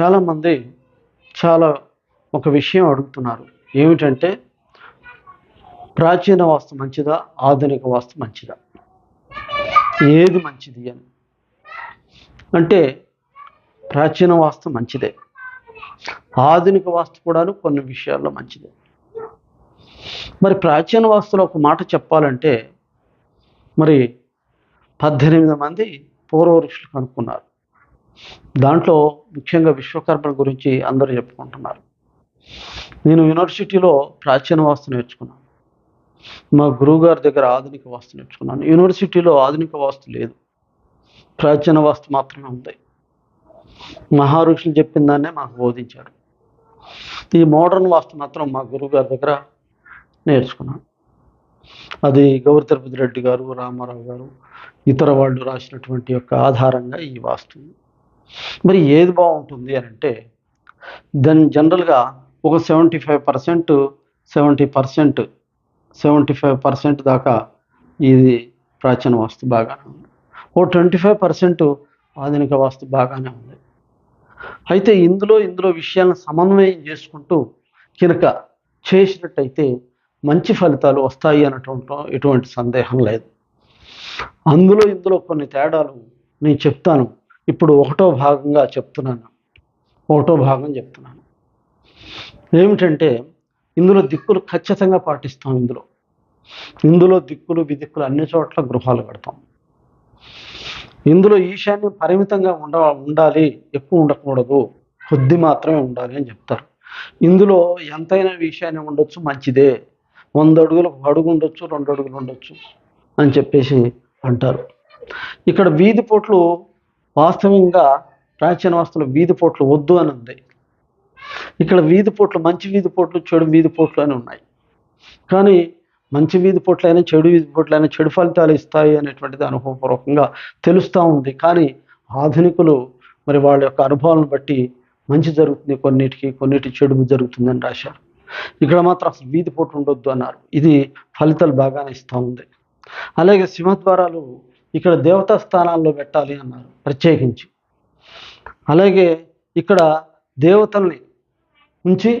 చాలామంది చాలా ఒక విషయం అడుగుతున్నారు. ఏమిటంటే ప్రాచీన వాస్తు మంచిదా ఆధునిక వాస్తు మంచిదా? ఏది మంచిది అని. అంటే ప్రాచీన వాస్తు మంచిదే. ఆధునిక వాస్తు కూడాను కొన్ని విషయాల్లో మంచిదే. మరి ప్రాచీన వాస్తులో ఒక మాట చెప్పాలంటే మరి పద్దెనిమిది మంది పూర్వ ఋషులు కనుక్కున్నారు. దాంట్లో ముఖ్యంగా విశ్వకర్మల గురించి అందరూ చెప్పుకుంటున్నారు. నేను యూనివర్సిటీలో ప్రాచీన వాస్తు నేర్చుకున్నాను. మా గురువుగారి దగ్గర ఆధునిక వాస్తు నేర్చుకున్నాను. యూనివర్సిటీలో ఆధునిక వాస్తు లేదు. ప్రాచీన వాస్తు మాత్రమే ఉంది. మహారుషులు చెప్పిన దాన్నే మాకు బోధించారు ఈ మోడర్న్ వాస్తు మాత్రం మా గురువుగారి దగ్గర నేర్చుకున్నాను. అది గౌరి తిరుపతి రెడ్డి గారు రామారావు గారు ఇతర వాళ్ళు రాసినటువంటి యొక్క ఆధారంగా ఈ వాస్తు. మరి ఏది బాగుంటుంది అని అంటే దాని జనరల్గా ఒక seventy five percent seventy percent seventy five percent దాకా ఇది ప్రాచీన వాస్తు బాగానే ఉంది. ఓ ట్వంటీ ఫైవ్ పర్సెంట్ ఆధునిక వాస్తు బాగానే ఉంది. అయితే ఇందులో ఇందులో విషయాలను సమన్వయం చేసుకుంటూ కనుక చేసినట్టయితే మంచి ఫలితాలు వస్తాయి అనటంలో ఎటువంటి సందేహం లేదు. అందులో ఇందులో కొన్ని తేడాలు నేను చెప్తాను. ఇప్పుడు ఒకటో భాగంగా చెప్తున్నాను. ఒకటో భాగం చెప్తున్నాను. ఏమిటంటే ఇందులో దిక్కులు ఖచ్చితంగా పాటిస్తాం ఇందులో. ఇందులో దిక్కులు విదిక్కులు అన్ని చోట్ల గృహాలు కడతాం. ఇందులో ఈశాన్యం పరిమితంగా ఉండ ఉండాలి ఎక్కువ ఉండకూడదు. కొద్ది మాత్రమే ఉండాలి అని చెప్తారు. ఇందులో ఎంతైనా ఈశాన్యం ఉండొచ్చు మంచిదే. వంద అడుగులు ఒక అడుగు ఉండొచ్చు రెండు అడుగులు ఉండొచ్చు అని చెప్పేసి అంటారు. ఇక్కడ వీధి పోట్లు వాస్తవంగా ప్రాచీన వాస్తులు వీధి పోట్లు వద్దు అని ఉంది. ఇక్కడ వీధి పోట్లు మంచి వీధి పోట్లు చెడు వీధి పోట్లు అని ఉన్నాయి. కానీ మంచి వీధి పోట్లైనా చెడు వీధి పోట్లైనా చెడు ఫలితాలు ఇస్తాయి అనేటువంటిది అనుభవపూర్వకంగా తెలుస్తూ ఉంది. కానీ ఆధునికులు మరి వాళ్ళ యొక్క అనుభవాలను బట్టి మంచి జరుగుతుంది కొన్నిటికి కొన్నిటి చెడు జరుగుతుందని రాశారు. ఇక్కడ మాత్రం అసలు వీధి పోటు ఉండొద్దు అన్నారు. ఇది ఫలితాలు బాగానే ఇస్తూ ఉంది. అలాగే సింహద్వారాలు ఇక్కడ దేవతా స్థానాల్లో పెట్టాలి అన్నారు ప్రత్యేకించి. అలాగే ఇక్కడ దేవతల్ని ఉంచి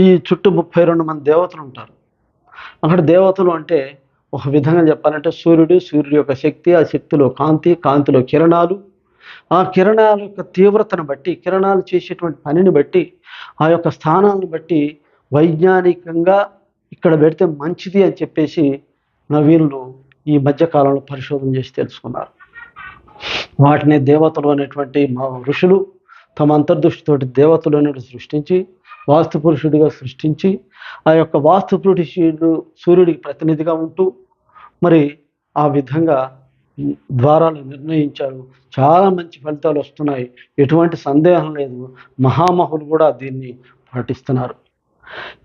ఈ చుట్టూ ముప్పై రెండు మంది దేవతలు ఉంటారు. అక్కడ దేవతలు అంటే ఒక విధంగా చెప్పాలంటే సూర్యుడు సూర్యుడి యొక్క శక్తి ఆ శక్తిలో కాంతి కాంతిలో కిరణాలు. ఆ కిరణాల యొక్క తీవ్రతను బట్టి కిరణాలు చేసేటువంటి పనిని బట్టి ఆ యొక్క స్థానాలను బట్టి వైజ్ఞానికంగా ఇక్కడ పెడితే మంచిది అని చెప్పేసి నవీన్లు ఈ మధ్యకాలంలో పరిశోధన చేసి తెలుసుకున్నారు. వాటిని దేవతలు అనేటువంటి మా ఋషులు తమ అంతర్దృష్టితోటి దేవతలు అనేవి సృష్టించి వాస్తు పురుషుడిగా సృష్టించి ఆ యొక్క వాస్తు పురుషుడు సూర్యుడికి ప్రతినిధిగా ఉంటూ మరి ఆ విధంగా ద్వారాలు నిర్ణయించారు. చాలా మంచి ఫలితాలు వస్తున్నాయి. ఎటువంటి సందేహం లేదు. మహామహులు కూడా దీన్ని పాటిస్తున్నారు.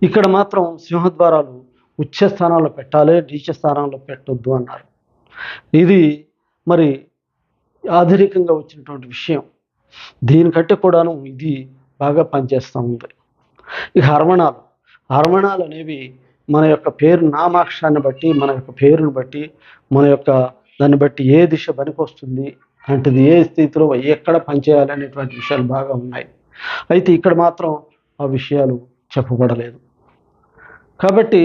ఇక్కడ మాత్రం సింహద్వారాలు ఉచ్చ స్థానాల్లో పెట్టాలి నీచ స్థానంలో పెట్టొద్దు అన్నారు. ఇది మరి ఆధునికంగా వచ్చినటువంటి విషయం. దీనికంటే కూడాను ఇది బాగా పనిచేస్తూ ఉంది. ఇక హర్మణాలు. హర్మణాలు అనేవి మన యొక్క పేరు నామాక్షాన్ని బట్టి మన యొక్క పేరుని బట్టి మన యొక్క దాన్ని బట్టి ఏ దిశ పనికొస్తుంది అంటది ఏ స్థితిలో ఎక్కడ పనిచేయాలి అనేటువంటి విషయాలు బాగా ఉన్నాయి. అయితే ఇక్కడ మాత్రం ఆ విషయాలు చెప్పబడలేదు. కాబట్టి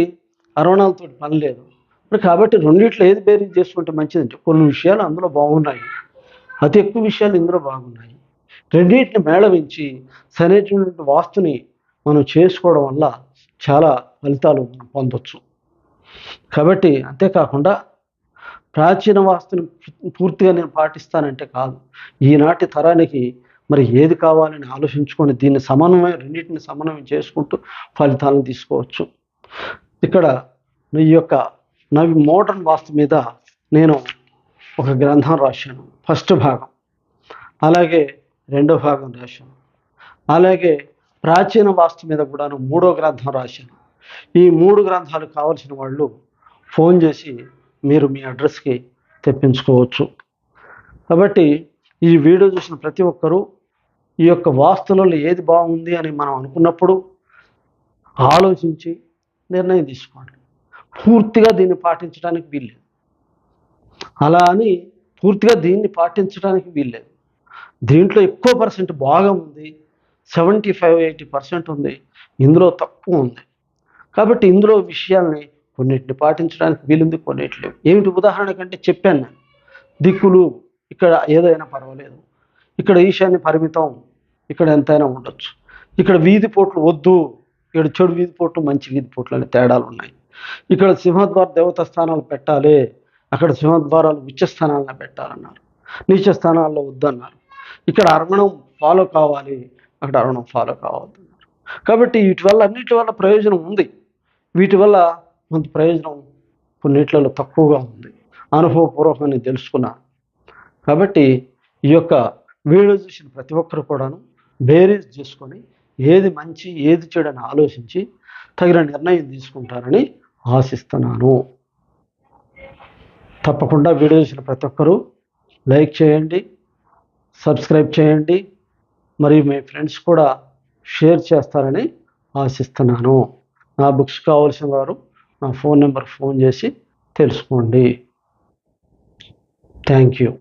అరుణాలతో పని లేదు. మరి కాబట్టి రెండిట్లో ఏది బేరీ చేసుకుంటే మంచిదంటే కొన్ని విషయాలు అందులో బాగున్నాయి. అతి ఎక్కువ విషయాలు ఇందులో బాగున్నాయి. రెండింటిని మేళవించి సరైనటువంటి వాస్తుని మనం చేసుకోవడం వల్ల చాలా ఫలితాలు మనం పొందొచ్చు. కాబట్టి అంతేకాకుండా ప్రాచీన వాస్తుని పూర్తిగా నేను పాటిస్తానంటే కాదు. ఈనాటి తరానికి మరి ఏది కావాలని ఆలోచించుకొని దీన్ని సమన్వయం రెండింటిని సమన్వయం చేసుకుంటూ ఫలితాలను తీసుకోవచ్చు. ఇక్కడ ఈ యొక్క నవి మోడర్న్ వాస్తు మీద నేను ఒక గ్రంథం రాశాను ఫస్ట్ భాగం. అలాగే రెండో భాగం రాశాను. అలాగే ప్రాచీన వాస్తు మీద కూడాను మూడో గ్రంథం రాశాను. ఈ మూడు గ్రంథాలు కావలసిన వాళ్ళు ఫోన్ చేసి మీరు మీ అడ్రస్కి తెప్పించుకోవచ్చు. కాబట్టి ఈ వీడియో చూసిన ప్రతి ఒక్కరూ ఈ యొక్క వాస్తులలో ఏది బాగుంది అని మనం అనుకున్నప్పుడు ఆలోచించి నిర్ణయం తీసుకోండి. పూర్తిగా దీన్ని పాటించడానికి వీల్లేదు. అలా అని పూర్తిగా దీన్ని పాటించడానికి వీల్లేదు. దీంట్లో ఎక్కువ పర్సెంట్ బాగా ఉంది. సెవెంటీ ఫైవ్ ఎయిటీ పర్సెంట్ ఉంది. ఇందులో తక్కువ ఉంది. కాబట్టి ఇందులో విషయాల్ని కొన్నిటిని పాటించడానికి వీలుంది కొన్నిటి లేవు. ఏమిటి ఉదాహరణ కంటే చెప్పాను నేను. దిక్కులు ఇక్కడ ఏదైనా పర్వాలేదు. ఇక్కడ ఈశాన్య పరిమితం. ఇక్కడ ఎంతైనా ఉండొచ్చు. ఇక్కడ వీధి పోట్లు వద్దు. ఇక్కడ చెడు వీధి పోట్లు మంచి వీధి పోట్లు అనే తేడాలు ఉన్నాయి. ఇక్కడ సింహద్వార దేవత స్థానాలు పెట్టాలి అక్కడ సింహద్వారాలు ఉచ్చ స్థానాలను పెట్టాలన్నారు. నీచ స్థానాల్లో వద్దన్నారు. ఇక్కడ అర్మణం ఫాలో కావాలి అక్కడ అర్మణం ఫాలో కావద్దన్నారు. కాబట్టి వీటి వల్ల అన్నిటి వల్ల ప్రయోజనం ఉంది. వీటి వల్ల కొంత ప్రయోజనం కొన్నిట్లలో తక్కువగా ఉంది. అనుభవపూర్వకంగా తెలుసుకున్నాను. కాబట్టి ఈ యొక్క వీడియో చూసిన ప్రతి ఒక్కరు కూడాను బేరీజ్ చేసుకొని ఏది మంచి ఏది చెడు అని ఆలోచించి తగిన నిర్ణయం తీసుకుంటారని ఆశిస్తున్నాను. తప్పకుండా వీడియో చూసిన ప్రతి ఒక్కరూ లైక్ చేయండి సబ్స్క్రైబ్ చేయండి మరియు మీ ఫ్రెండ్స్ కూడా షేర్ చేస్తారని ఆశిస్తున్నాను. నా బుక్స్ కావాల్సిన వారు నా ఫోన్ నెంబర్ ఫోన్ చేసి తెలుసుకోండి. Thank you.